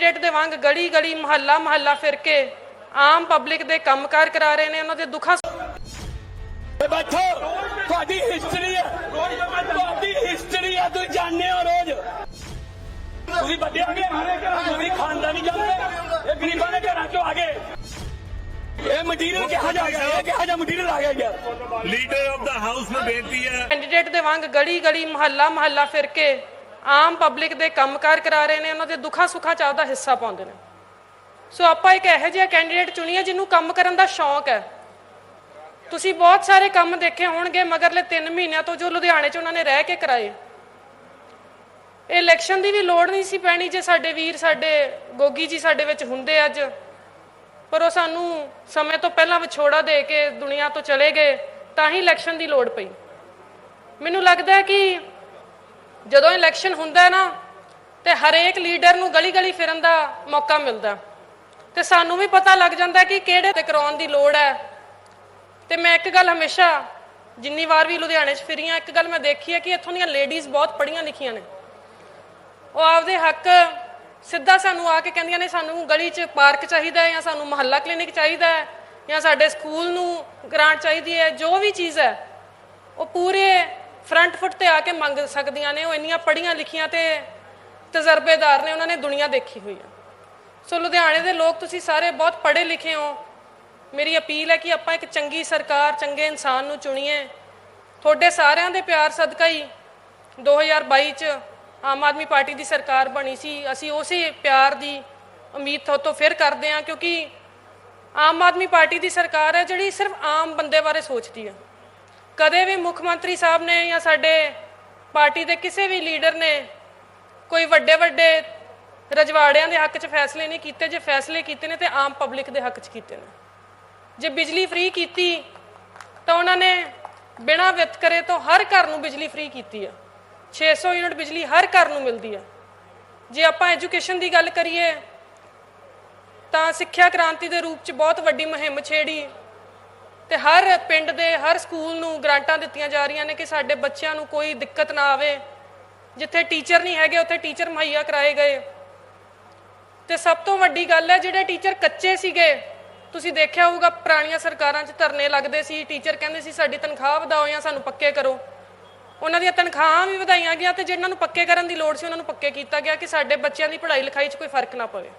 Candidate ਦੇ ਵਾਂਗ ਗਲੀ ਗਲੀ ਮਹੱਲਾ ਮਹੱਲਾ ਫਿਰ ਕੇ ਆਮ ਪਬਲਿਕ ਦੇ ਕੰਮਕਾਰ ਕਰਾ ਰਹੇ ਨੇ ਉਹਨਾਂ ਦੇ ਦੁੱਖਾਂ ਬੈਠੋ ਤੁਹਾਡੀ ਹਿਸਟਰੀ ਹੈ। ਤੁਹਾਡੀ ਹਿਸਟਰੀ ਹੈ ਤੁਸੀਂ ਜਾਣਦੇ ਹੋ ਰੋਜ਼। ਤੁਸੀਂ ਵੱਡੇ ਹੋ ਗਏ ਤੁਸੀਂ ਖਾਨਦਾਨੀ ਜਾਂਦੇ ਇਹ ਗਰੀਬਾਂ ਦੇ ਘਰਾਂ ਚੋਂ ਆ ਗਏ। ਇਹ ਮਟੀਰੀਅਲ ਕਿਹਾ ਜਾ ਗਿਆ? ਇਹ ਕਿਹਾ ਜਾ ਮਟੀਰੀਅਲ ਆ ਗਿਆ ਯਾਰ ਲੀਡਰ ਆਫ ਦਾ ਹਾਊਸ ਨੂੰ ਬੇਨਤੀ ਹੈ। ਕੈਂਡੀਡੇਟ ਦੇ ਵਾਂਗ ਗਲੀ ਗਲੀ ਮਹੱਲਾ ਮਹੱਲਾ ਫਿਰ ਕੇ ਆਮ ਪਬਲਿਕ ਦੇ ਕੰਮਕਾਰ ਕਰਾ ਰਹੇ ਨੇ, ਉਹਨਾਂ ਦੇ ਦੁੱਖਾਂ ਸੁੱਖਾਂ ਚ ਆਪਦਾ ਹਿੱਸਾ ਪਾਉਂਦੇ ਨੇ। ਸੋ ਆਪਾਂ ਇੱਕ ਇਹੋ ਜਿਹਾ ਕੈਂਡੀਡੇਟ ਚੁਣੀਏ ਜਿਹਨੂੰ ਕੰਮ ਕਰਨ ਦਾ ਸ਼ੌਂਕ ਹੈ। ਤੁਸੀਂ ਬਹੁਤ ਸਾਰੇ ਕੰਮ ਦੇਖੇ ਹੋਣਗੇ, ਮਗਰਲੇ 3 ਮਹੀਨਿਆਂ ਤੋਂ ਜੋ ਲੁਧਿਆਣੇ 'ਚ ਉਹਨਾਂ ਨੇ ਰਹਿ ਕੇ ਕਰਾਏ। ਇਹ ਇਲੈਕਸ਼ਨ ਦੀ ਵੀ ਲੋੜ ਨਹੀਂ ਸੀ ਪੈਣੀ ਜੇ ਸਾਡੇ ਵੀਰ, ਸਾਡੇ ਗੋਗੀ ਜੀ ਸਾਡੇ ਵਿੱਚ ਹੁੰਦੇ ਅੱਜ। ਪਰ ਉਹ ਸਾਨੂੰ ਸਮੇਂ ਤੋਂ ਪਹਿਲਾਂ ਵਿਛੋੜਾ ਦੇ ਕੇ ਦੁਨੀਆ ਤੋਂ ਚਲੇ ਗਏ, ਤਾਂ ਹੀ ਇਲੈਕਸ਼ਨ ਦੀ ਲੋੜ ਪਈ। ਮੈਨੂੰ ਲੱਗਦਾ ਹੈ ਕਿ ਜਦੋਂ ਇਲੈਕਸ਼ਨ ਹੁੰਦਾ ਹੈ ਨਾ, ਤੇ ਹਰੇਕ ਲੀਡਰ ਨੂੰ ਗਲੀ ਗਲੀ ਫਿਰਨ ਦਾ ਮੌਕਾ ਮਿਲਦਾ। ਤੇ ਸਾਨੂੰ ਵੀ ਪਤਾ ਲੱਗ ਜਾਂਦਾ ਕਿ ਕਿਹੜੇ ਤੇ ਕਰਾਉਣ ਦੀ ਲੋੜ ਹੈ। ਤੇ ਮੈਂ ਇੱਕ ਗੱਲ ਹਮੇਸ਼ਾ, ਜਿੰਨੀ ਵਾਰ ਵੀ ਲੁਧਿਆਣੇ 'ਚ ਫਿਰੀ ਹਾਂ, ਇੱਕ ਗੱਲ ਮੈਂ ਦੇਖੀ ਹੈ ਕਿ ਇੱਥੋਂ ਦੀਆਂ ਲੇਡੀਜ਼ ਬਹੁਤ ਪੜ੍ਹੀਆਂ ਲਿਖੀਆਂ ਨੇ। ਉਹ ਆਪਦੇ ਹੱਕ ਸਿੱਧਾ ਸਾਨੂੰ ਆ ਕੇ ਕਹਿੰਦੀਆਂ ਨੇ, ਸਾਨੂੰ ਗਲੀ 'ਚ ਪਾਰਕ ਚਾਹੀਦਾ ਹੈ ਜਾਂ ਸਾਨੂੰ ਮੁਹੱਲਾ ਕਲੀਨਿਕ ਚਾਹੀਦਾ ਹੈ ਜਾਂ ਸਾਡੇ ਸਕੂਲ ਨੂੰ ਗ੍ਰਾਂਟ ਚਾਹੀਦੀ ਹੈ। ਜੋ ਵੀ ਚੀਜ਼ ਹੈ, ਉਹ ਪੂਰੇ ਫਰੰਟ ਫੁੱਟ ਤੇ ਆ ਕੇ ਮੰਗ ਸਕਦੀਆਂ ਨੇ, ਉਹ ਇੰਨੀਆਂ ਪੜ੍ਹੀਆਂ ਲਿਖੀਆਂ ਤੇ ਤਜਰਬੇਦਾਰ ਨੇ, ਉਹਨਾਂ ਨੇ ਦੁਨੀਆ ਦੇਖੀ ਹੋਈ ਆ। ਸੋ ਲੁਧਿਆਣੇ ਦੇ ਲੋਕ ਤੁਸੀਂ ਸਾਰੇ ਬਹੁਤ ਪੜ੍ਹੇ ਲਿਖੇ ਹੋ। ਮੇਰੀ ਅਪੀਲ ਹੈ ਕਿ ਆਪਾਂ ਇੱਕ ਚੰਗੀ ਸਰਕਾਰ, ਚੰਗੇ ਇਨਸਾਨ ਨੂੰ ਚੁਣੀਏ। ਤੁਹਾਡੇ ਸਾਰਿਆਂ ਦੇ ਪਿਆਰ ਸਦਕਾ ਹੀ 2022 ਚ ਆਮ ਆਦਮੀ ਪਾਰਟੀ ਦੀ ਸਰਕਾਰ ਬਣੀ ਸੀ। ਅਸੀਂ ਉਸੇ ਪਿਆਰ ਦੀ ਉਮੀਦ ਤੁਹਾਡੇ ਤੋਂ ਫਿਰ ਕਰਦੇ ਹਾਂ, ਕਿਉਂਕਿ ਆਮ ਆਦਮੀ ਪਾਰਟੀ ਦੀ ਸਰਕਾਰ ਹੈ ਜਿਹੜੀ ਸਿਰਫ ਆਮ ਬੰਦੇ ਬਾਰੇ ਸੋਚਦੀ ਹੈ। ਕਦੇ ਵੀ ਮੁੱਖ ਮੰਤਰੀ ਸਾਹਿਬ ਨੇ ਜਾਂ ਸਾਡੇ ਪਾਰਟੀ ਦੇ ਕਿਸੇ ਵੀ ਲੀਡਰ ਨੇ ਕੋਈ ਵੱਡੇ ਵੱਡੇ ਰਜਵਾੜਿਆਂ ਦੇ ਹੱਕ 'ਚ ਫੈਸਲੇ ਨਹੀਂ ਕੀਤੇ, ਜੇ ਫੈਸਲੇ ਕੀਤੇ ਨੇ ਤੇ ਆਮ ਪਬਲਿਕ ਦੇ ਹੱਕ 'ਚ ਕੀਤੇ ਨੇ। ਜੇ ਬਿਜਲੀ ਫ੍ਰੀ ਕੀਤੀ, ਤਾਂ ਉਹਨਾਂ ਨੇ ਬਿਨਾਂ ਵਿਤਕਰੇ ਤੋਂ ਹਰ ਘਰ ਨੂੰ ਬਿਜਲੀ ਫ੍ਰੀ ਕੀਤੀ ਹੈ 600 ਯੂਨਿਟ ਬਿਜਲੀ ਹਰ ਘਰ ਨੂੰ ਮਿਲਦੀ ਆ। ਜੇ ਆਪਾਂ ਐਜੂਕੇਸ਼ਨ ਦੀ ਗੱਲ ਕਰੀਏ, ਤਾਂ ਸਿੱਖਿਆ ਕ੍ਰਾਂਤੀ ਦੇ ਰੂਪ 'ਚ ਬਹੁਤ ਵੱਡੀ ਮੁਹਿੰਮ ਛੇੜੀ। ਤੇ ਹਰ ਪਿੰਡ ਦੇ, ਹਰ ਸਕੂਲ ਨੂੰ ਗ੍ਰਾਂਟਾਂ ਦਿੱਤੀਆਂ ਜਾ ਰਹੀਆਂ ਨੇ ਕਿ ਸਾਡੇ ਬੱਚਿਆਂ ਨੂੰ ਕੋਈ ਦਿੱਕਤ ਨਾ ਆਵੇ। ਜਿੱਥੇ ਟੀਚਰ ਨਹੀਂ ਹੈਗੇ, ਉੱਥੇ ਟੀਚਰ ਮੁਹੱਈਆ ਕਰਾਏ ਗਏ। ਤੇ ਸਭ ਤੋਂ ਵੱਡੀ ਗੱਲ ਹੈ, ਜਿਹੜੇ ਟੀਚਰ ਕੱਚੇ ਸੀਗੇ, ਤੁਸੀਂ ਦੇਖਿਆ ਹੋਊਗਾ ਪੁਰਾਣੀਆਂ ਸਰਕਾਰਾਂ 'ਚ ਧਰਨੇ ਲੱਗਦੇ ਸੀ, ਟੀਚਰ ਕਹਿੰਦੇ ਸੀ, ਸਾਡੀ ਤਨਖਾਹ ਵਧਾਓ ਜਾਂ ਸਾਨੂੰ ਪੱਕੇ ਕਰੋ। ਉਹਨਾਂ ਦੀਆਂ ਤਨਖਾਹਾਂ ਵੀ ਵਧਾਈਆਂ ਗਿਆ ਤੇ ਜਿਹਨਾਂ ਨੂੰ ਪੱਕੇ ਕਰਨ ਦੀ ਲੋੜ ਸੀ, ਉਹਨਾਂ ਨੂੰ ਪੱਕੇ ਕੀਤਾ ਗਿਆ ਕਿ ਸਾਡੇ ਬੱਚਿਆਂ ਦੀ ਪੜ੍ਹਾਈ ਲਿਖਾਈ 'ਚ ਕੋਈ ਫ਼ਰਕ ਨਾ ਪਵੇ।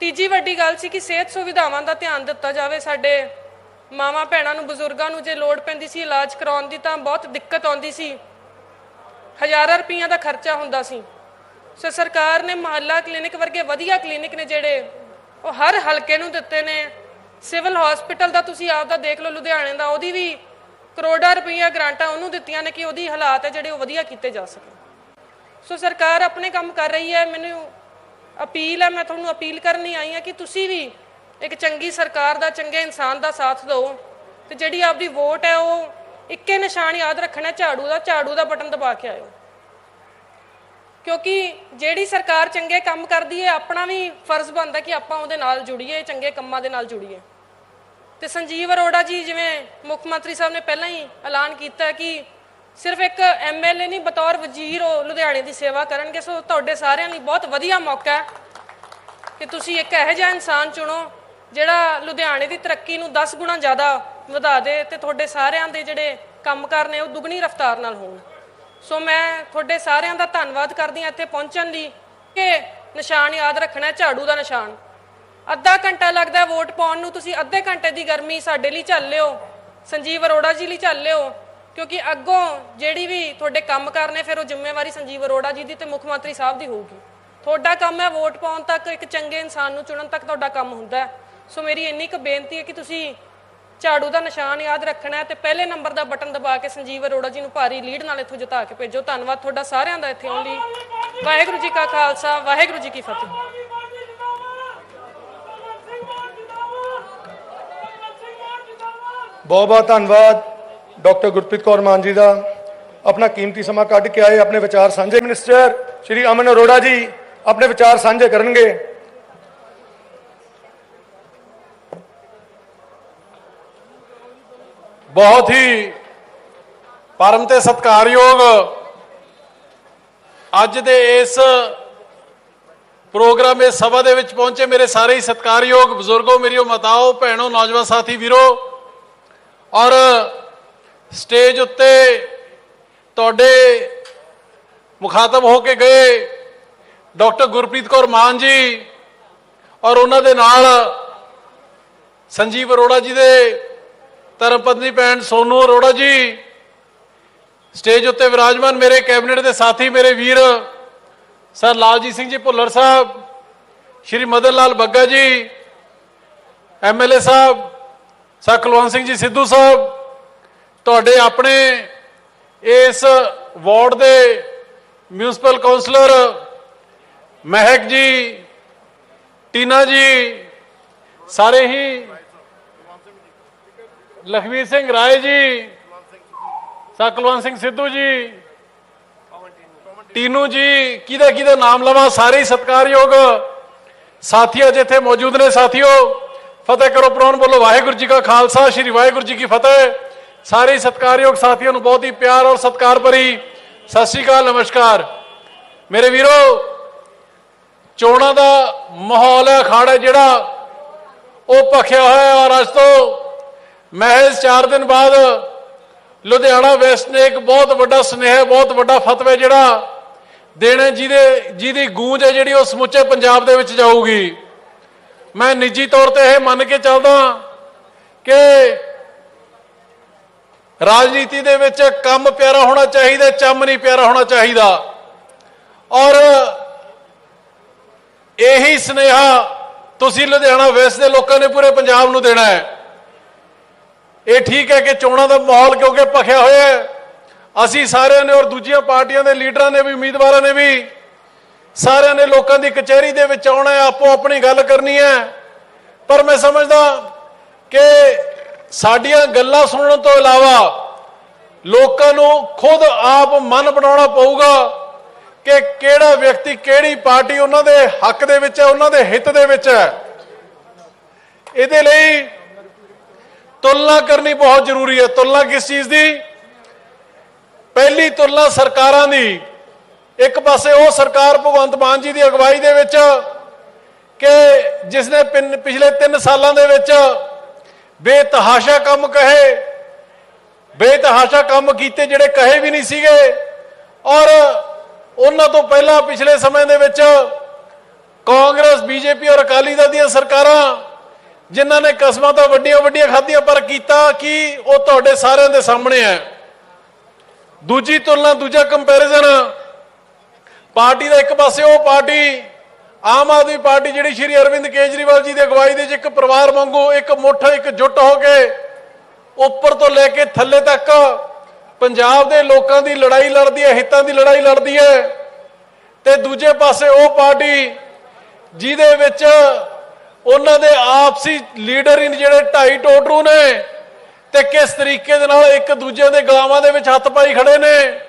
ਤੀਜੀ ਵੱਡੀ ਗੱਲ ਸੀ ਕਿ ਸਿਹਤ ਸੁਵਿਧਾਵਾਂ ਦਾ ਧਿਆਨ ਦਿੱਤਾ ਜਾਵੇ ਸਾਡੇ ਮਾਵਾਂ ਭੈਣਾਂ ਨੂੰ ਬਜ਼ੁਰਗਾਂ ਨੂੰ ਜੇ ਲੋੜ ਪੈਂਦੀ ਸੀ ਇਲਾਜ ਕਰਾਉਣ ਦੀ ਤਾਂ ਬਹੁਤ ਦਿੱਕਤ ਆਉਂਦੀ ਸੀ। ਹਜ਼ਾਰਾਂ ਰੁਪਈਆਂ ਦਾ ਖਰਚਾ ਹੁੰਦਾ ਸੀ। ਸੋ ਸਰਕਾਰ ਨੇ ਮੁਹੱਲਾ ਕਲੀਨਿਕ ਵਰਗੇ ਵਧੀਆ ਕਲੀਨਿਕ ਨੇ ਜਿਹੜੇ ਉਹ ਹਰ ਹਲਕੇ ਨੂੰ ਦਿੱਤੇ ਨੇ। ਸਿਵਲ ਹਸਪੀਟਲ ਦਾ ਤੁਸੀਂ ਆਪ ਦਾ ਦੇਖ ਲਓ, ਲੁਧਿਆਣੇ ਦਾ, ਉਹਦੀ ਵੀ ਕਰੋੜਾਂ ਰੁਪਈਆ ਗ੍ਰਾਂਟਾਂ ਉਹਨੂੰ ਦਿੱਤੀਆਂ ਨੇ ਕਿ ਉਹਦੀ ਹਾਲਾਤ ਹੈ ਜਿਹੜੇ ਉਹ ਵਧੀਆ ਕੀਤੇ ਜਾ ਸਕਣ। ਸੋ ਸਰਕਾਰ ਆਪਣੇ ਕੰਮ ਕਰ ਰਹੀ ਹੈ। ਮੈਨੂੰ ਅਪੀਲ ਹੈ, ਮੈਂ ਤੁਹਾਨੂੰ ਅਪੀਲ ਕਰਨੀ ਆਈ ਹਾਂ ਕਿ ਤੁਸੀਂ ਵੀ ਇੱਕ ਚੰਗੀ ਸਰਕਾਰ ਦਾ, ਚੰਗੇ ਇਨਸਾਨ ਦਾ ਸਾਥ ਦਿਓ ਤੇ ਜਿਹੜੀ ਆਪਦੀ ਵੋਟ ਹੈ ਉਹ ਇੱਕੇ ਨਿਸ਼ਾਨ ਯਾਦ ਰੱਖਣਾ, ਝਾੜੂ ਦਾ ਝਾੜੂ ਦਾ ਬਟਨ ਦਬਾ ਕੇ ਆਇਓ। ਕਿਉਂਕਿ ਜਿਹੜੀ ਸਰਕਾਰ ਚੰਗੇ ਕੰਮ ਕਰਦੀ ਹੈ, ਆਪਣਾ ਵੀ ਫਰਜ਼ ਬਣਦਾ ਕਿ ਆਪਾਂ ਉਹਦੇ ਨਾਲ ਜੁੜੀਏ, ਚੰਗੇ ਕੰਮਾਂ ਦੇ ਨਾਲ ਜੁੜੀਏ। ਤੇ ਸੰਜੀਵ ਅਰੋੜਾ ਜੀ ਜਿਵੇਂ ਮੁੱਖ ਮੰਤਰੀ ਸਾਹਿਬ ਨੇ ਪਹਿਲਾਂ ਹੀ ਐਲਾਨ ਕੀਤਾ ਕਿ ਸਿਰਫ ਇੱਕ ਐਮਐਲਏ ਨਹੀਂ, ਬਤੌਰ ਵਜ਼ੀਰ ਉਹ ਲੁਧਿਆਣੇ ਦੀ ਸੇਵਾ ਕਰਨਗੇ। ਸੋ ਤੁਹਾਡੇ ਸਾਰਿਆਂ ਲਈ ਬਹੁਤ ਵਧੀਆ ਮੌਕਾ ਹੈ ਕਿ ਤੁਸੀਂ ਇੱਕ ਇਹੋ ਜਿਹਾ ਇਨਸਾਨ ਚੁਣੋ ਜਿਹੜਾ ਲੁਧਿਆਣੇ ਦੀ ਤਰੱਕੀ ਨੂੰ 10 ਗੁਣਾ ਜ਼ਿਆਦਾ ਵਧਾ ਦੇ ਤੇ ਤੁਹਾਡੇ ਸਾਰਿਆਂ ਦੇ ਜਿਹੜੇ ਕੰਮਕਾਰ ਨੇ ਉਹ ਦੁੱਗਣੀ ਰਫ਼ਤਾਰ ਨਾਲ ਹੋਣ। ਸੋ ਮੈਂ ਤੁਹਾਡੇ ਸਾਰਿਆਂ ਦਾ ਧੰਨਵਾਦ ਕਰਦੀ ਹਾਂ ਇੱਥੇ ਪਹੁੰਚਣ ਲਈ ਕਿ ਨਿਸ਼ਾਨ ਯਾਦ ਰੱਖਣਾ ਝਾੜੂ ਦਾ ਨਿਸ਼ਾਨ। ਅੱਧਾ ਘੰਟਾ ਲੱਗਦਾ ਵੋਟ ਪਾਉਣ ਨੂੰ, ਤੁਸੀਂ ਅੱਧੇ ਘੰਟੇ ਦੀ ਗਰਮੀ ਸਾਡੇ ਲਈ ਝੱਲ ਲਿਓ, ਸੰਜੀਵ ਅਰੋੜਾ ਜੀ ਲਈ ਝੱਲ ਲਿਓ, ਕਿਉਂਕਿ ਅੱਗੋਂ ਜਿਹੜੀ ਵੀ ਤੁਹਾਡੇ ਕੰਮਕਾਰ ਨੇ, ਫਿਰ ਉਹ ਜ਼ਿੰਮੇਵਾਰੀ ਸੰਜੀਵ ਅਰੋੜਾ ਜੀ ਦੀ ਤੇ ਮੁੱਖ ਮੰਤਰੀ ਸਾਹਿਬ ਦੀ ਹੋਊਗੀ। ਤੁਹਾਡਾ ਕੰਮ ਹੈ ਵੋਟ ਪਾਉਣ ਤੱਕ ਇੱਕ ਚੰਗੇ ਇਨਸਾਨ ਨੂੰ ਚੁਣਨ ਤੱਕ ਤੁਹਾਡਾ ਕੰਮ ਹੁੰਦਾ ਹੈ। ਸੋ ਮੇਰੀ ਇੰਨੀ ਕੁ ਬੇਨਤੀ ਹੈ ਕਿ ਤੁਸੀਂ ਝਾੜੂ ਦਾ ਨਿਸ਼ਾਨ ਯਾਦ ਰੱਖਣਾ ਤੇ ਪਹਿਲੇ ਨੰਬਰ ਦਾ ਬਟਨ ਦਬਾ ਕੇ ਸੰਜੀਵ ਅਰੋੜਾ ਜੀ ਨੂੰ ਭਾਰੀ ਲੀਡ ਨਾਲ ਇੱਥੋਂ ਜਿਤਾ ਕੇ ਭੇਜੋ। ਧੰਨਵਾਦ ਤੁਹਾਡਾ ਸਾਰਿਆਂ ਦਾ ਇੱਥੇ ਆਉਣ ਲਈ ਵਾਹਿਗੁਰੂ ਜੀ ਕਾ ਖਾਲਸਾ, ਵਾਹਿਗੁਰੂ ਜੀ ਕੀ ਫਤਿਹ। ਬਹੁਤ ਬਹੁਤ ਧੰਨਵਾਦ ਡਾਕਟਰ ਗੁਰਪ੍ਰੀਤ ਕੌਰ ਮਾਨ ਜੀ ਦਾ। ਆਪਣਾ ਕੀਮਤੀ ਸਮਾਂ ਕੱਢ ਕੇ ਆਏ ਆਪਣੇ ਵਿਚਾਰ ਸਾਂਝੇ। ਮਿਨਿਸਟਰ ਸ਼੍ਰੀ ਅਮਨ ਅਰੋੜਾ ਜੀ, ਆਪਣੇ ਵਿਚਾਰ ਸਾਂਝੇ ਕਰਨਗੇ। ਬਹੁਤ ਹੀ ਪਰਮ ਤੇ ਸਤਿਕਾਰਯੋਗ ਅੱਜ ਦੇ ਇਸ ਪ੍ਰੋਗਰਾਮ ਇਸ ਸਭਾ ਦੇ ਵਿੱਚ ਪਹੁੰਚੇ ਮੇਰੇ ਸਾਰੇ ਹੀ ਸਤਿਕਾਰਯੋਗ ਬਜ਼ੁਰਗੋ, ਮੇਰੀਓ ਮਾਤਾਓ, ਭੈਣੋ, ਨੌਜਵਾਨ ਸਾਥੀ, ਵੀਰੋ। ਔਰ ਸਟੇਜ ਉੱਤੇ ਤੁਹਾਡੇ ਮੁਖਾਤਬ ਹੋ ਕੇ ਗਏ ਡਾਕਟਰ ਗੁਰਪ੍ਰੀਤ ਕੌਰ ਮਾਨ ਜੀ ਔਰ ਉਹਨਾਂ ਦੇ ਨਾਲ ਸੰਜੀਵ ਅਰੋੜਾ ਜੀ ਦੇ ਧਰਮਪਤਨੀ ਭੈਣ ਸੋਨੂ ਅਰੋੜਾ ਜੀ। ਸਟੇਜ ਉੱਤੇ ਵਿਰਾਜਮਾਨ ਮੇਰੇ ਕੈਬਨਿਟ ਦੇ ਸਾਥੀ, ਮੇਰੇ ਵੀਰ, ਸਰ ਲਾਲਜੀਤ ਸਿੰਘ ਜੀ ਭੁੱਲਰ ਸਾਹਿਬ, ਸ਼੍ਰੀ ਮਦਨ ਲਾਲ ਬੱਗਾ ਜੀ ਐਮਐਲਏ ਸਾਹਿਬ, ਸਰ ਕੁਲਵੰਤ ਸਿੰਘ ਜੀ ਸਿੱਧੂ ਸਾਹਿਬ, ਤੁਹਾਡੇ ਆਪਣੇ ਇਸ ਵਾਰਡ ਦੇ ਮਿਊਨਿਸਪਲ ਕਾਉਂਸਲਰ ਮਹਿਕ ਜੀ, ਟੀਨਾ ਜੀ, ਸਾਰੇ ਹੀ ਲਖਵੀਰ ਸਿੰਘ ਰਾਏ ਜੀ ਸਰ ਕੁਲਵੰਤ ਸਿੰਘ ਸਿੱਧੂ ਜੀ, ਟੀਨੂ ਜੀ, ਕਿਹਦਾ ਕਿਹਦਾ ਨਾਮ ਲਵਾਂ, ਸਾਰੇ ਸਤਿਕਾਰਯੋਗ ਸਾਥੀਓ ਜਿੱਥੇ ਮੌਜੂਦ ਨੇ ਸਾਥੀਓ, ਫਤਿਹ ਕਰੋ ਪ੍ਰੋਨ ਬੋਲੋ, ਵਾਹਿਗੁਰੂ ਜੀ ਕਾ ਖਾਲਸਾ, ਸ੍ਰੀ ਵਾਹਿਗੁਰੂ ਜੀ ਕੀ ਫਤਿਹ। ਸਾਰੇ ਸਤਿਕਾਰਯੋਗ ਸਾਥੀਆਂ ਨੂੰ ਬਹੁਤ ਹੀ ਪਿਆਰ ਔਰ ਸਤਿਕਾਰ ਭਰੀ ਸਤਿ ਸ਼੍ਰੀ ਅਕਾਲ, ਨਮਸਕਾਰ। ਮੇਰੇ ਵੀਰੋ, ਚੋਣਾਂ ਦਾ ਮਾਹੌਲ ਹੈ, ਅਖਾੜਾ ਜਿਹੜਾ, ਉਹ ਭਖਿਆ ਹੋਇਆ ਔਰ ਅੱਜ ਤੋਂ ਮਹਿਜ਼ 4 ਦਿਨ ਬਾਅਦ ਲੁਧਿਆਣਾ ਵੈਸਟ ਨੇ ਇੱਕ ਬਹੁਤ ਵੱਡਾ ਸੁਨੇਹਾ, ਬਹੁਤ ਵੱਡਾ ਫਤਵਾ ਜਿਹੜਾ ਦੇਣਾ ਜਿਹਦੇ, ਜਿਹਦੀ ਗੂੰਜ ਹੈ ਜਿਹੜੀ ਉਹ ਸਮੁੱਚੇ ਪੰਜਾਬ ਦੇ ਵਿੱਚ ਜਾਊਗੀ। ਮੈਂ ਨਿੱਜੀ ਤੌਰ ਤੇ ਇਹ ਮੰਨ ਕੇ ਚੱਲਦਾ ਕਿ ਰਾਜਨੀਤੀ ਦੇ ਵਿੱਚ ਕੰਮ ਪਿਆਰਾ ਹੋਣਾ ਚਾਹੀਦਾ, ਚੰਮ ਨਹੀਂ ਪਿਆਰਾ ਹੋਣਾ ਚਾਹੀਦਾ। ਔਰ ਇਹੀ ਸੁਨੇਹਾ ਤੁਸੀਂ ਲੁਧਿਆਣਾ ਵੈਸਟ ਦੇ ਲੋਕਾਂ ਨੇ ਪੂਰੇ ਪੰਜਾਬ ਨੂੰ ਦੇਣਾ ਹੈ। ਇਹ ਠੀਕ ਹੈ ਕਿ ਚੋਣਾਂ ਦਾ ਮਾਹੌਲ ਕਿਉਂਕਿ ਭਖਿਆ ਹੋਇਆ ਹੈ। ਅਸੀਂ ਸਾਰਿਆਂ ਨੇ ਔਰ ਦੂਜੀਆਂ ਪਾਰਟੀਆਂ ਦੇ ਲੀਡਰਾਂ ਨੇ ਵੀ, ਉਮੀਦਵਾਰਾਂ ਨੇ ਵੀ, ਸਾਰਿਆਂ ਨੇ ਲੋਕਾਂ ਦੀ ਕਚਹਿਰੀ ਦੇ ਵਿੱਚ ਆਉਣਾ ਹੈ, ਆਪੋ ਆਪਣੀ ਗੱਲ ਕਰਨੀ ਹੈ। ਪਰ ਮੈਂ ਸਮਝਦਾ ਕਿ ਸਾਡੀਆਂ ਗੱਲਾਂ ਸੁਣਨ ਤੋਂ ਇਲਾਵਾ ਲੋਕਾਂ ਨੂੰ ਖੁਦ ਆਪ ਮਨ ਬਣਾਉਣਾ ਪਊਗਾ ਕਿ ਕਿਹੜਾ ਵਿਅਕਤੀ ਕਿਹੜੀ ਪਾਰਟੀ ਉਹਨਾਂ ਦੇ ਹੱਕ ਦੇ ਵਿੱਚ ਹੈ, ਉਹਨਾਂ ਦੇ ਹਿੱਤ ਦੇ ਵਿੱਚ ਹੈ। ਇਹਦੇ ਲਈ ਤੁਲਨਾ ਕਰਨੀ ਬਹੁਤ ਜ਼ਰੂਰੀ ਹੈ। ਤੁਲਨਾ ਕਿਸ ਚੀਜ਼ ਦੀ? ਪਹਿਲੀ ਤੁਲਨਾ ਸਰਕਾਰਾਂ ਦੀ। ਇੱਕ ਪਾਸੇ ਉਹ ਸਰਕਾਰ ਭਗਵੰਤ ਮਾਨ ਜੀ ਦੀ ਅਗਵਾਈ ਦੇ ਵਿੱਚ ਕਿ ਜਿਸ ਨੇ ਪਿਛਲੇ 3 ਸਾਲਾਂ ਦੇ ਵਿੱਚ ਬੇਤਹਾਸ਼ਾ ਕੰਮ ਕਹੇ, ਬੇਤਹਾਸ਼ਾ ਕੰਮ ਕੀਤੇ ਜਿਹੜੇ ਕਹੇ ਵੀ ਨਹੀਂ ਸੀਗੇ ਔਰ ਉਹਨਾਂ ਤੋਂ ਪਹਿਲਾਂ ਪਿਛਲੇ ਸਮੇਂ ਦੇ ਵਿੱਚ ਕਾਂਗਰਸ, ਬੀਜੇਪੀ ਔਰ ਅਕਾਲੀ ਦਲ ਦੀਆਂ ਸਰਕਾਰਾਂ ਜਿਨ੍ਹਾਂ ਨੇ ਕਸਮਾਂ ਤਾਂ ਵੱਡੀਆਂ ਵੱਡੀਆਂ ਖਾਧੀਆਂ ਪਰ ਕੀਤਾ ਕਿ ਉਹ ਤੁਹਾਡੇ ਸਾਰਿਆਂ ਦੇ ਸਾਹਮਣੇ ਹੈ। ਦੂਜੀ ਤੁਲਨਾ, ਦੂਜਾ ਕੰਪੈਰੀਜ਼ਨ ਪਾਰਟੀ ਦਾ ਇੱਕ ਪਾਸੇ ਉਹ ਪਾਰਟੀ, ਆਮ ਆਦਮੀ ਪਾਰਟੀ ਜਿਹੜੀ ਸ਼੍ਰੀ ਅਰਵਿੰਦ ਕੇਜਰੀਵਾਲ ਜੀ ਦੀ ਅਗਵਾਈ ਦੇ ਵਿੱਚ ਇੱਕ ਪਰਿਵਾਰ ਵਾਂਗੂ ਇੱਕ ਮੁੱਠ, ਇੱਕ ਜੁੱਟ ਹੋ ਕੇ ਉੱਪਰ ਤੋਂ ਲੈ ਕੇ ਥੱਲੇ ਤੱਕ ਪੰਜਾਬ ਦੇ ਲੋਕਾਂ ਦੀ ਲੜਾਈ ਲੜਦੀ ਹੈ, ਹਿੱਤਾਂ ਦੀ ਲੜਾਈ ਲੜਦੀ ਹੈ। ਤੇ ਦੂਜੇ ਪਾਸੇ ਉਹ ਪਾਰਟੀ ਜਿਹਦੇ ਵਿੱਚ ਉਹਨਾਂ ਦੇ ਆਪਸੀ ਲੀਡਰ ਹੀ ਜਿਹੜੇ ਢਾਈ ਟੋਟਰੂ ਨੇ ਤੇ ਕਿਸ ਤਰੀਕੇ ਦੇ ਨਾਲ ਇੱਕ ਦੂਜੇ ਦੇ ਗਲਾਵਾਂ ਦੇ ਵਿੱਚ ਹੱਥ ਪਾਈ ਖੜੇ ਨੇ?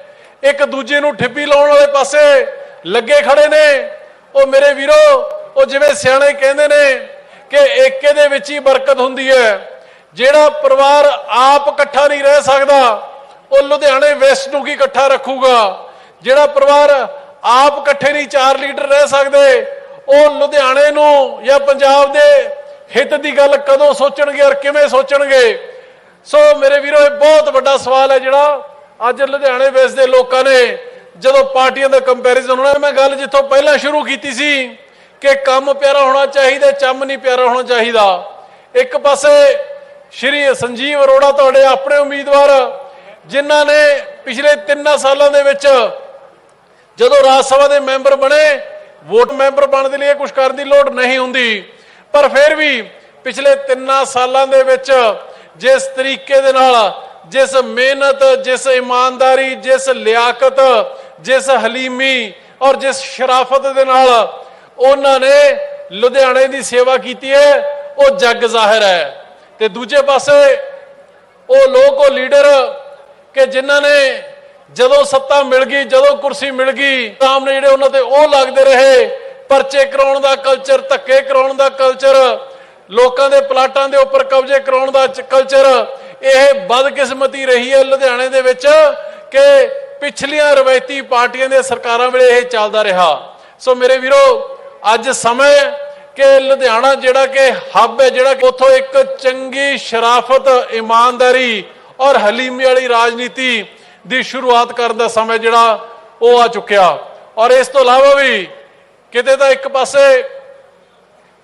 ਇੱਕ ਦੂਜੇ ਨੂੰ ਠਿੱਪੀ ਲਾਉਣ ਵਾਲੇ ਪਾਸੇ ਲੱਗੇ ਖੜੇ ਨੇ। ਉਹ ਮੇਰੇ ਵੀਰੋ, ਉਹ ਜਿਵੇਂ ਸਿਆਣੇ ਕਹਿੰਦੇ ਨੇ ਕਿ ਏਕੇ ਦੇ ਵਿੱਚ ਹੀ ਬਰਕਤ ਹੁੰਦੀ ਹੈ। ਜਿਹੜਾ ਪਰਿਵਾਰ ਆਪ ਇਕੱਠਾ ਨਹੀਂ ਰਹਿ ਸਕਦਾ, ਉਹ ਲੁਧਿਆਣੇ ਵੈਸਟ ਨੂੰ ਕੀ ਇਕੱਠਾ ਰੱਖੂਗਾ। ਜਿਹੜਾ ਪਰਿਵਾਰ ਆਪ ਇਕੱਠੇ ਨਹੀਂ, ਚਾਰ ਲੀਡਰ ਰਹਿ ਸਕਦੇ ਉਹ ਲੁਧਿਆਣੇ ਨੂੰ ਜਾਂ ਪੰਜਾਬ ਦੇ ਹਿੱਤ ਦੀ ਗੱਲ ਕਦੋਂ ਸੋਚਣਗੇ ਔਰ ਕਿਵੇਂ ਸੋਚਣਗੇ? ਸੋ ਮੇਰੇ ਵੀਰੋ, ਇਹ ਬਹੁਤ ਵੱਡਾ ਸਵਾਲ ਹੈ ਜਿਹੜਾ ਅੱਜ ਲੁਧਿਆਣੇ ਵੇਸ ਦੇ ਲੋਕਾਂ ਨੇ ਜਦੋਂ ਪਾਰਟੀਆਂ ਦਾ ਕੰਪੈਰੀਜ਼ਨ ਹੋਣਾ, ਮੈਂ ਗੱਲ ਜਿੱਥੋਂ ਪਹਿਲਾਂ ਸ਼ੁਰੂ ਕੀਤੀ ਸੀ ਕਿ ਕੰਮ ਪਿਆਰਾ ਹੋਣਾ ਚਾਹੀਦਾ, ਚੰਮ ਨਹੀਂ ਪਿਆਰਾ ਹੋਣਾ ਚਾਹੀਦਾ। ਇੱਕ ਪਾਸੇ ਸ਼੍ਰੀ ਸੰਜੀਵ ਅਰੋੜਾ ਤੁਹਾਡੇ ਆਪਣੇ ਉਮੀਦਵਾਰ, ਜਿਨ੍ਹਾਂ ਨੇ ਪਿਛਲੇ 3 ਸਾਲਾਂ ਦੇ ਵਿੱਚ ਜਦੋਂ ਰਾਜ ਸਭਾ ਦੇ ਮੈਂਬਰ ਬਣੇ ਵੋਟ ਮੈਂਬਰ ਬਣਨ ਦੇ ਲਈ ਕੁਝ ਕਰਨ ਦੀ ਲੋੜ ਨਹੀਂ ਹੁੰਦੀ। ਪਰ ਫਿਰ ਵੀ ਪਿਛਲੇ 3 ਸਾਲਾਂ ਦੇ ਵਿੱਚ ਜਿਸ ਤਰੀਕੇ ਦੇ ਨਾਲ, ਜਿਸ ਮਿਹਨਤ, ਜਿਸ ਇਮਾਨਦਾਰੀ, ਜਿਸ ਲਿਆਕਤ, ਜਿਸ ਹਲੀਮੀ ਔਰ ਜਿਸ ਸ਼ਰਾਫਤ ਦੇ ਨਾਲ ਉਹਨਾਂ ਨੇ ਲੁਧਿਆਣੇ ਦੀ ਸੇਵਾ ਕੀਤੀ ਹੈ, ਉਹ ਜੱਗ ਜ਼ਾਹਿਰ ਹੈ। ਤੇ ਦੂਜੇ ਪਾਸੇ ਉਹ ਲੋਕ, ਉਹ ਲੀਡਰ ਕਿ ਜਿਨ੍ਹਾਂ ਨੇ ਜਦੋਂ ਸੱਤਾ ਮਿਲ ਗਈ, ਜਦੋਂ ਕੁਰਸੀ ਮਿਲ ਗਈ ਸਾਹਮਣੇ ਜਿਹੜੇ ਉਹਨਾਂ ਤੇ ਉਹ ਲੱਗਦੇ ਰਹੇ, ਪਰਚੇ ਕਰਾਉਣ ਦਾ ਕਲਚਰ ਧੱਕੇ ਕਰਾਉਣ ਦਾ ਕਲਚਰ ਲੋਕਾਂ ਦੇ ਪਲਾਟਾਂ ਦੇ ਉੱਪਰ ਕਬਜ਼ੇ ਕਰਾਉਣ ਦਾ ਕਲਚਰ ਇਹ ਬਦਕਿਸਮਤੀ ਰਹੀ ਹੈ ਲੁਧਿਆਣੇ ਦੇ ਵਿੱਚ ਕਿ ਪਿਛਲੀਆਂ ਰਵਾਇਤੀ ਪਾਰਟੀਆਂ ਦੇ ਸਰਕਾਰਾਂ ਵੇਲੇ ਇਹ ਚੱਲਦਾ ਰਿਹਾ। ਸੋ ਮੇਰੇ ਵੀਰੋ, ਅੱਜ ਸਮੇਂ ਕਿ ਲੁਧਿਆਣਾ ਜਿਹੜਾ ਕਿ ਹੱਬ ਹੈ, ਜਿਹੜਾ ਕਿ ਉੱਥੋਂ ਇੱਕ ਚੰਗੀ ਸ਼ਰਾਫਤ, ਇਮਾਨਦਾਰੀ ਔਰ ਹਲੀਮੀ ਵਾਲੀ ਰਾਜਨੀਤੀ ਦੀ ਸ਼ੁਰੂਆਤ ਕਰਨ ਦਾ ਸਮਾਂ ਜਿਹੜਾ ਉਹ ਆ ਚੁੱਕਿਆ। ਔਰ ਇਸ ਤੋਂ ਇਲਾਵਾ ਵੀ ਕਿਤੇ ਤਾਂ ਇੱਕ ਪਾਸੇ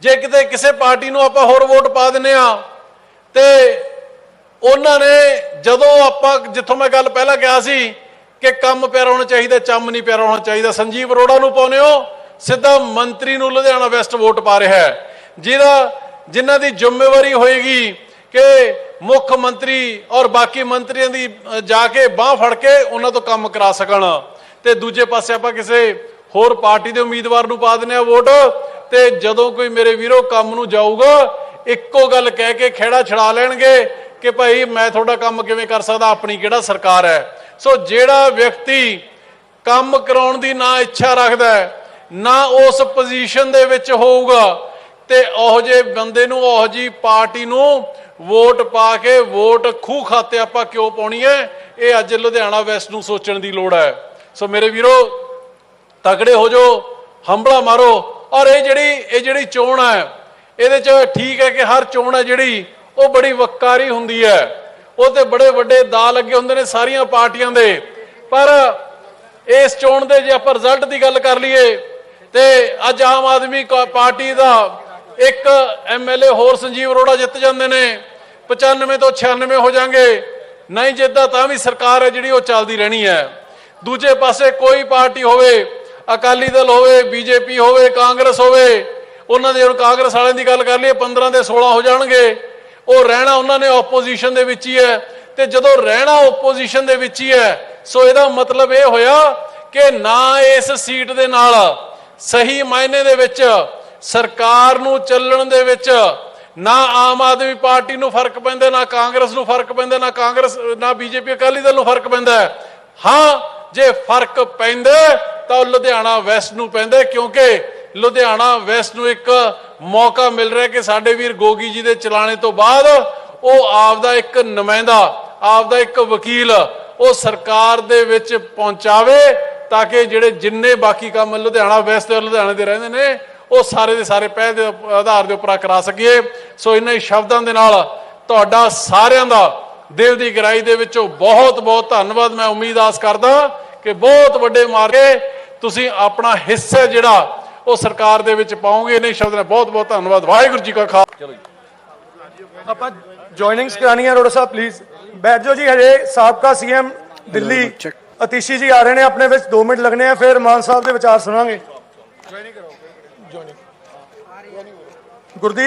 ਜੇ ਕਿਤੇ ਕਿਸੇ ਪਾਰਟੀ ਨੂੰ ਆਪਾਂ ਹੋਰ ਵੋਟ ਪਾ ਦਿੰਨੇ ਆ ਤੇ ਉਹਨਾਂ ਨੇ ਜਦੋਂ ਆਪਾਂ, ਜਿੱਥੋਂ ਮੈਂ ਗੱਲ ਪਹਿਲਾਂ ਕਿਹਾ ਸੀ ਕਿ ਕੰਮ ਪਿਆਰਾ ਹੋਣਾ ਚਾਹੀਦਾ, ਚੰਮ ਨਹੀਂ ਪਿਆਰਾ ਹੋਣਾ ਚਾਹੀਦਾ, ਸੰਜੀਵ ਅਰੋੜਾ ਨੂੰ ਪਾਉਨੇ ਹੋ, ਸਿੱਧਾ ਮੰਤਰੀ ਨੂੰ ਲੁਧਿਆਣਾ ਵੈਸਟ ਵੋਟ ਪਾ ਰਿਹਾ ਹੈ। ਜਿਹਦਾ, ਜਿਨ੍ਹਾਂ ਦੀ ਜ਼ਿੰਮੇਵਾਰੀ ਹੋਏਗੀ ਕਿ ਮੁੱਖ ਮੰਤਰੀ ਔਰ ਬਾਕੀ ਮੰਤਰੀਆਂ ਦੀ ਜਾ ਕੇ ਬਾਹ ਫੜ ਕੇ ਉਹਨਾਂ ਤੋਂ ਕੰਮ ਕਰਾ ਸਕਣ। ਤੇ ਦੂਜੇ ਪਾਸੇ ਆਪਾਂ ਕਿਸੇ ਹੋਰ ਪਾਰਟੀ ਦੇ ਉਮੀਦਵਾਰ ਨੂੰ ਪਾ ਦਿੰਨੇ ਆ ਵੋਟ। ਤੇ ਜਦੋਂ ਕੋਈ ਮੇਰੇ ਵੀਰੋ ਕੰਮ ਨੂੰ ਜਾਊਗਾ, ਇੱਕੋ ਗੱਲ ਕਹਿ ਕੇ ਖੇੜਾ ਛੜਾ ਲੈਣਗੇ ਕਿ ਭਾਈ ਮੈਂ ਤੁਹਾਡਾ ਕੰਮ ਕਿਵੇਂ ਕਰ ਸਕਦਾ, ਆਪਣੀ ਕਿਹੜਾ ਸਰਕਾਰ ਹੈ। ਸੋ ਜਿਹੜਾ ਵਿਅਕਤੀ ਕੰਮ ਕਰਾਉਣ ਦੀ ਨਾ ਇੱਛਾ ਰੱਖਦਾ ਨਾ ਉਸ ਪੋਜੀਸ਼ਨ ਦੇ ਵਿੱਚ ਹੋਊਗਾ, ਤੇ ਉਹ ਜੇ ਬੰਦੇ ਨੂੰ, ਉਹ ਜੀ ਪਾਰਟੀ ਨੂੰ ਵੋਟ ਪਾ ਕੇ ਵੋਟ ਖੂਹ ਖਾਤੇ ਆਪਾਂ ਕਿਉਂ ਪਾਉਣੀ ਹੈ ਇਹ ਅੱਜ ਲੁਧਿਆਣਾ ਵੈਸਟ ਨੂੰ ਸੋਚਣ ਦੀ ਲੋੜ ਹੈ। ਸੋ ਮੇਰੇ ਵੀਰੋ, ਤਕੜੇ ਹੋ ਜਾਓ ਹੰਬਲਾ ਮਾਰੋ। ਔਰ ਇਹ ਜਿਹੜੀ ਇਹ ਜਿਹੜੀ ਚੋਣ ਹੈ, ਇਹਦੇ ਚ ਠੀਕ ਹੈ ਕਿ ਹਰ ਚੋਣ ਹੈ ਜਿਹੜੀ, ਉਹ ਬੜੀ ਵਕਾਰੀ ਹੁੰਦੀ ਹੈ। ਉਹ ਤੇ ਬੜੇ ਵੱਡੇ ਦਾ ਲੱਗੇ ਹੁੰਦੇ ਨੇ ਸਾਰੀਆਂ ਪਾਰਟੀਆਂ ਦੇ। ਪਰ ਇਸ ਚੋਣ ਦੇ ਜੇ ਆਪਾਂ ਰਿਜ਼ਲਟ ਦੀ ਗੱਲ ਕਰ ਲਈਏ, ਤੇ ਅੱਜ ਆਮ ਆਦਮੀ ਕਾ- ਪਾਰਟੀ ਦਾ ਇੱਕ ਐਮਐਲਏ ਹੋਰ ਸੰਜੀਵ ਅਰੋੜਾ ਜਿੱਤ ਜਾਂਦੇ ਨੇ 95 ਤੋਂ 96 ਹੋ ਜਾਣਗੇ। ਨਹੀਂ ਜਿੱਦਾਂ ਤਾਂ ਵੀ ਸਰਕਾਰ ਹੈ ਜਿਹੜੀ ਉਹ ਚੱਲਦੀ ਰਹਿਣੀ ਹੈ। ਦੂਜੇ ਪਾਸੇ ਕੋਈ ਪਾਰਟੀ ਹੋਵੇ, ਅਕਾਲੀ ਦਲ ਹੋਵੇ ਬੀਜੇਪੀ ਹੋਵੇ, ਕਾਂਗਰਸ ਹੋਵੇ, ਉਹਨਾਂ ਦੇ ਹੁਣ ਕਾਂਗਰਸ ਵਾਲਿਆਂ ਦੀ ਗੱਲ ਕਰ ਲਈਏ 15 ਦੇ 16 ਹੋ ਜਾਣਗੇ। ਉਹ ਰਹਿਣਾ ਉਹਨਾਂ ਨੇ ਆਪੋਜੀਸ਼ਨ ਦੇ ਵਿੱਚ ਹੀ ਹੈ ਤੇ ਜਦੋਂ ਰਹਿਣਾ ਆਪੋਜੀਸ਼ਨ ਦੇ ਵਿੱਚ ਹੀ ਹੈ, ਸੋ ਇਹਦਾ ਮਤਲਬ ਇਹ ਹੋਇਆ ਕਿ ਨਾ ਇਸ ਸੀਟ ਦੇ ਨਾਲ ਸਹੀ ਮਾਇਨੇ ਦੇ ਵਿੱਚ ਸਰਕਾਰ ਨੂੰ ਚੱਲਣ ਦੇ ਵਿੱਚ ਨਾ ਆਮ ਆਦਮੀ ਪਾਰਟੀ ਨੂੰ ਫ਼ਰਕ ਪੈਂਦਾ, ਨਾ ਕਾਂਗਰਸ ਨੂੰ ਫ਼ਰਕ ਪੈਂਦਾ, ਨਾ ਕਾਂਗਰਸ, ਨਾ ਬੀਜੇਪੀ, ਅਕਾਲੀ ਦਲ ਨੂੰ ਫ਼ਰਕ ਪੈਂਦਾ ਹਾਂ। ਜੇ ਫ਼ਰਕ ਪੈਂਦਾ ਤਾਂ ਉਹ ਲੁਧਿਆਣਾ ਵੈਸਟ ਨੂੰ ਪੈਂਦਾ ਕਿਉਂਕਿ ਲੁਧਿਆਣਾ ਵੈਸਟ ਨੂੰ ਇੱਕ ਮੌਕਾ ਮਿਲ ਰਿਹਾ ਕਿ ਸਾਡੇ ਵੀਰ ਗੋਗੀ ਜੀ ਦੇ ਚਲਾਣੇ ਤੋਂ ਬਾਅਦ ਉਹ ਆਪਦਾ ਇੱਕ ਨੁਮਾਇੰਦਾ, ਆਪਦਾ ਇੱਕ ਵਕੀਲ ਉਹ ਸਰਕਾਰ ਦੇ ਵਿੱਚ ਪਹੁੰਚਾਵੇ, ਤਾਂ ਕਿ ਜਿਹੜੇ ਜਿੰਨੇ ਬਾਕੀ ਕੰਮ ਲੁਧਿਆਣਾ ਵੈਸਟ ਤੇ ਲੁਧਿਆਣੇ ਦੇ ਰਹਿੰਦੇ ਨੇ ਉਹ ਸਾਰੇ ਦੇ ਸਾਰੇ ਪਹਿਲ ਦੇ ਆਧਾਰ ਦੇ ਉੱਪਰ ਕਰਾ ਸਕੀਏ। ਸੋ ਇਹਨਾਂ ਸ਼ਬਦਾਂ ਦੇ ਨਾਲ ਤੁਹਾਡਾ ਸਾਰਿਆਂ ਦਾ ਦਿਲ ਦੀ ਗਹਿਰਾਈ ਦੇ ਵਿੱਚੋਂ ਬਹੁਤ ਬਹੁਤ ਧੰਨਵਾਦ। ਮੈਂ ਉਮੀਦ ਆਸ ਕਰਦਾ ਕਿ ਬਹੁਤ ਵੱਡੇ ਮਾਰ ਕੇ ਤੁਸੀਂ ਆਪਣਾ ਹਿੱਸਾ ਜਿਹੜਾ ਉਹ ਸਰਕਾਰ ਦੇ ਵਿੱਚ ਪਾਓਗੇ। ਇਹਨਾਂ ਹੀ ਸ਼ਬਦਾਂ ਨਾਲ ਬਹੁਤ ਬਹੁਤ ਧੰਨਵਾਦ। ਵਾਹਿਗੁਰੂ ਜੀ ਕਾ ਖਾਲਸਾ। ਚਲੋ ਜੀ। ਆਪਾਂ ਜੁਆਇਨਿੰਗਸ ਕਰਾਣੀ ਹੈ ਅਰੋੜਾ ਸਾਹਿਬ ਪਲੀਜ਼ ਬੈਠ ਜਾਓ ਜੀ ਹਜੇ। ਸਾਬਕਾ ਸੀਐਮ ਦਿੱਲੀ। ਅਤੀਸ਼ੀ ਜੀ ਆ ਰਹੇ ਨੇ। ਆਪਣੇ ਵਿੱਚ 2 ਮਿੰਟ ਲੱਗਣੇ ਆ। ਫਿਰ ਮਾਨ ਸਾਹਿਬ ਦੇ ਵਿਚਾਰ ਸੁਣਾਂਗੇ। ਗੁਰਦੀਪ